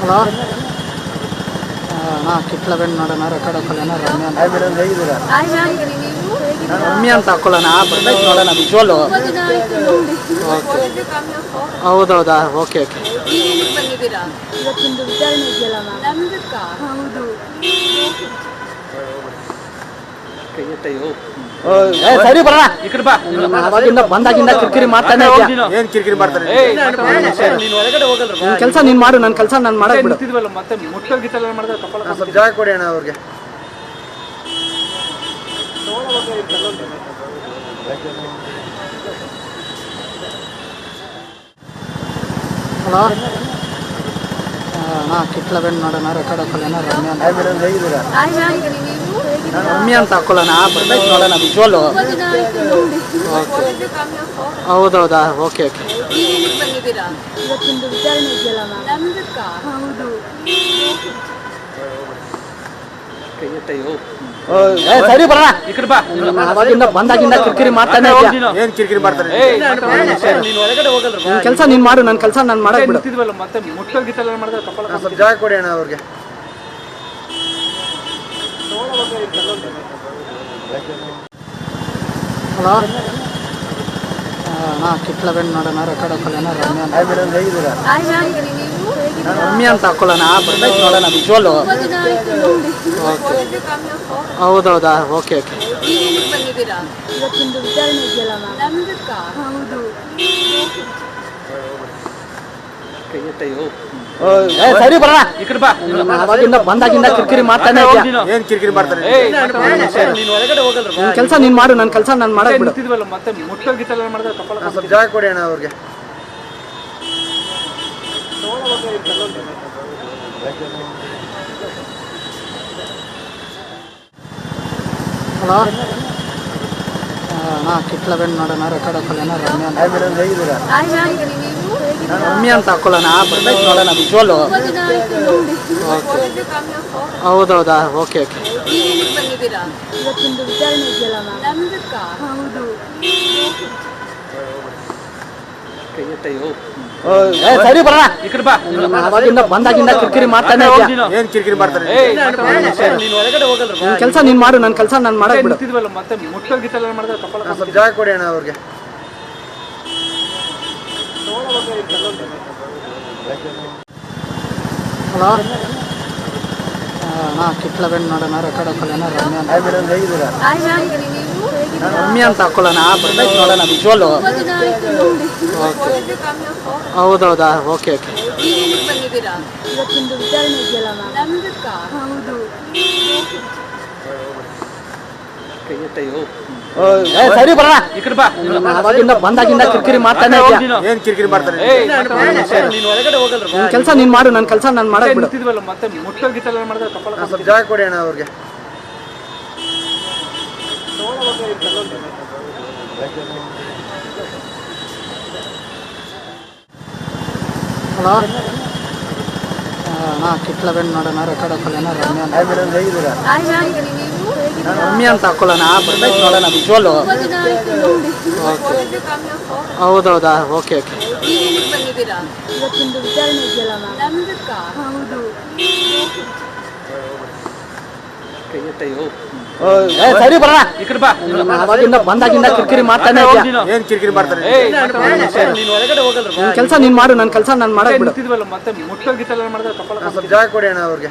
Hello? ನಾ ಕಿತ್ಲಬೇಡ ನೋಡೋಣ record ಹಾಕೊಳ್ಳೋಣ ರಮ್ಯಾ? ರಮ್ಯಾ ಅಂತ ಹಾಕೊಳ್ಳೋಣ ಬರ್ತೈತೆ ನೋಡೋಣ ವಿಜುವಲು. ಓಕೆ ಹೌದೌದಾ? ಓಕೆ ಓಕೆ ಈಗ ಏ ಸರಿ ಬರೋಣ ಅವಾಗಿಂದ ಬಂದಾಗಿಂದ ಕಿರಿಕಿರಿ ಮಾಡ್ತಾನೆ ಏನ್ ಕಿರಿಕಿರಿ ನಿನ್. ಕೆಲಸ ನೀನ್ ಮಾಡು ನನ್ ಕೆಲಸ ನಾನು ಮಾಡಕ್ ಬಿಡು. ಮತ್ತೆ ಮಾಡಿದ್ರೆ ಮಾಡ್ತಾರೆ ಸ್ವಲ್ಪ ಜಾಗ ಕೊಡಿ ಅಣ್ಣ ಅವ್ರಿಗೆ. ಹಲೋ? ಅಣ್ಣ ಬೆಂಡ್ ನೋಡೋಣ ರೆಕಾರ್ಡ್ ಹಾಕೋಣ ರಮ್ಯಾ ಅಂತ. ಹಾಯ್ ಮೇಡಮ್ ಹೇಗಿದ್ದೀರಾ? ರಮ್ಯಾ ಅಂತ ಹಾಕೊಳ್ಳೋಣ. ಬರ್ಬೇಕು ನೋಡೋಣ ವಿಜುವಲು. ಓಕೆ. ಹೌದೌದಾ? Okay okay. ಸರಿ ಬರೋಣ. ಅವಾಗಿಂದ ಬಂದಾಗಿಂದ ಕಿರಿಕಿರಿ ಮಾಡ್ತಾನೆ ಇದೆಯಾ ಏನ್ ಕಿರಿಕಿರಿ ಮಾಡ್ತಾನೆ ಕೆಲಸ ನೀನ್ ಮಾಡು ನನ್ನ ಕೆಲಸ ನಾನು ಮಾಡಕ್ ಬಿಡು. ಜಾಗ ಕೊಡಿ ಅಣ್ಣ ಅವ್ರಿಗೆ. ಹಲೋ? ಅಣ್ಣ ಕಿತ್ಲಬೇಡ ನೋಡೋಣ ರೆಕಾರ್ಡ್ ಹಾಕೊಳ್ಳೋಣ ರಮ್ಯ ಅಂತ. ಹಾಕೊಳ್ಳೋಣ ಬರ್ತೈತೆ ನೋಡೋಣ ವಿಜುವಲ್. ಓಕೆ ಹೌದೌದಾ? ಓಕೆ ಓಕೆ ಬಂದಿದ್ದೀರಾ? ಸರಿ ಅವಾಗಿಂದ ಬಂದಾಗಿಂದ ಕಿರಿಕಿರಿ ಮಾಡ್ತಾನೆ ಇದೆಯಾ? ಏನ್ ಕಿರಿಕಿರಿ ನೀನ್ ನಿನ್ ಕೆಲಸ ನೀನ್ ಮಾಡು ನನ್ನ ಕೆಲಸ ನಾನು ಮಾಡಕ್ ಬಿಡು. ನಿಂತಿದ್ವಲ್ಲ ಮತ್ತೆ ಮುಟ್ಟೋಗಿತ್ತಲ್ಲ ಮಾಡಿದ್ರೆ? ಕಪ್ಪಳ ಒಂದ್ ಸ್ವಲ್ಪ ಜಾಗ ಕೊಡಿ ಅಣ್ಣ ಅವ್ರಿಗೆ. ಹಲೋ ಅಣ್ಣ ಕಿತ್ಲಬೇಡ ನೋಡೋಣ ರೆಕಾರ್ಡ್ ಹಾಕೋಣ ರಮ್ಯಾ ಹೇಗಿದ್ದೀರಾ? ಅಂತ ಹಾಕೊಳ್ಳೋಣ. ಬರ್ತೈತೆ ನೋಡೋಣ ವಿಜುವಲು ಹೌದೌದಾ? Okay okay. ಸರಿ ಬರೋಣ. ಬಾ ಅವಾಗಿಂದ ಬಂದಾಗಿಂದ ಕಿರಿಕಿರಿ ಮಾಡ್ತಾನೆ ಇದೆಯಾ? ಏನ್ ಕಿರಿಕಿರಿ ಮಾಡ್ತಾರೆ? ನೀನ್ ಒಳಗಡೆ ಹೋಗಲ್ರ ನಿನ್ ಕೆಲಸ ನೀನ್ ಮಾಡು ನನ್ನ ಕೆಲಸ ನಾನು ಮಾಡಕ್ ಬಿಡು. ಮತ್ತೆ ಮುಟ್ಟೋಗಿತ್ತಲ್ಲ ಮಾಡಿದ್ರೆ ಜಾಗ ಕೊಡಿ ಅಣ್ಣ ಅವ್ರಿಗೆ. ಹಲೋ ನಾ ಕಿತ್ಲಬೇಡ ನೋಡೋಣ ರೆಕಾರ್ಡ್ ಹಾಕೊಳ್ಳೋಣ ರಮ್ಯಾ ಅಂತ. ರಮ್ಯಾ ಹಾಕೊಳ್ಳೋಣ ಬರ್ಬೇಕು ನೋಡೋಣ ವಿಜುವಲು. ಓಕೆ ಹೌದೌದಾ? ಓಕೆ ಓಕೆ ಬಂದಿದ್ದೀರಾ? ಸರಿ ಅವಾಗಿಂದ ಬಂದಾಗಿಂದ ಕಿರಿಕಿರಿ ಮಾಡ್ತಾನೆ ಇದೆಯಾ? ಏನ್ ಕಿರಿಕಿರಿ ನೀನ್ ನಿನ್ ಕೆಲಸ ನೀನ್ ಮಾಡು ನನ್ನ ಕೆಲಸ ನಾನು ಮಾಡಕ್ ಬಿಡು. ಸ್ವಲ್ಪ ಜಾಗ ಕೊಡಿ ಅಣ್ಣ ಅವ್ರಿಗೆ. ಹಲೋ? ಅಣ್ಣ ಕಿತ್ಲಬೇಡ ನೋಡೋಣ ರೆಕಾರ್ಡ್ ಹಾಕೊಳ್ಳೋಣ ರಮ್ಯಾ ಹೇಗಿದ್ದೀರಾ? ರಮ್ಯಾ ಅಂತ ಹಾಕೊಳ್ಳೋಣ ಬರ್ತೈತೆ ನೋಡೋಣ ವಿಜುವಲು ತುಂಬಾ ದಿನ ಓಕೆ. ಹೌದೌದಾ? Okay okay. ಸರಿ ಬರೋಣ. ಅವಾಗಿಂದ ಬಂದಾಗಿಂದ ಕಿರಿಕಿರಿ ಮಾಡ್ತಾನೆ ಏನ್ ಕಿರಿಕಿರಿ ಕೆಲಸ ನೀನ್ ಮಾಡು ನನ್ನ ಕೆಲಸ ನಾನು ಮಾಡಿದ್ವಲ್ಲ ಮತ್ತೆ ಮುಟ್ಟೋಗಿತ್ತಲ್ಲ ಮಾಡಿದ್ರೆ ಸ್ವಲ್ಪ ಜಾಗ ಕೊಡಿ ಅಣ್ಣ ಅವ್ರಿಗೆ.